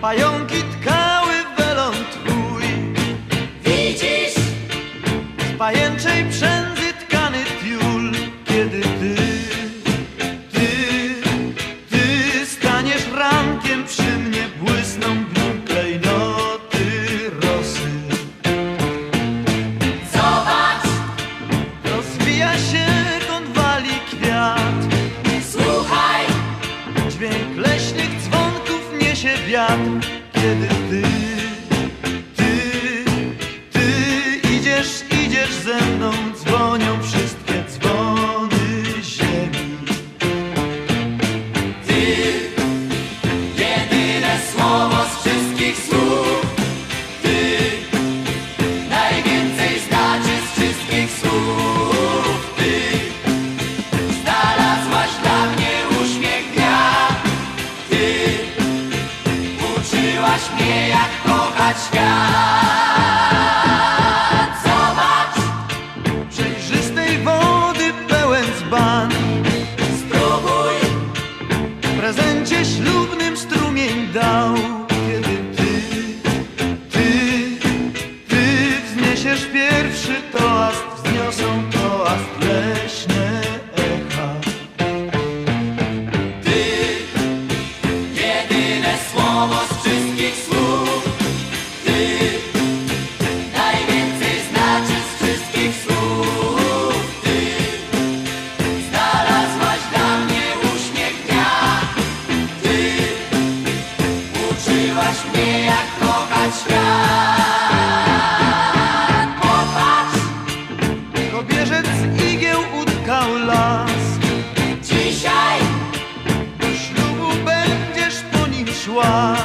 pająki tkały welon twój. Widzisz, Z pajęczej przędzy tkany tiul, kiedy ty, niesie wiatr, uczyłaś mnie jak kochać świat. Zobacz, Przejrzystej wody pełen dzban, spróbuj, w prezencie ślubnym strumień dał, kiedy ty, ty, ty wzniesiesz pierwszy toast, wzniosą toast leśne echa. ty, jedyne słowo z wszystkich nauczyłaś mnie jak kochać świat. Popatrz. Kobierzec igieł utkał las. Dzisiaj Do ślubu będziesz po nim szła.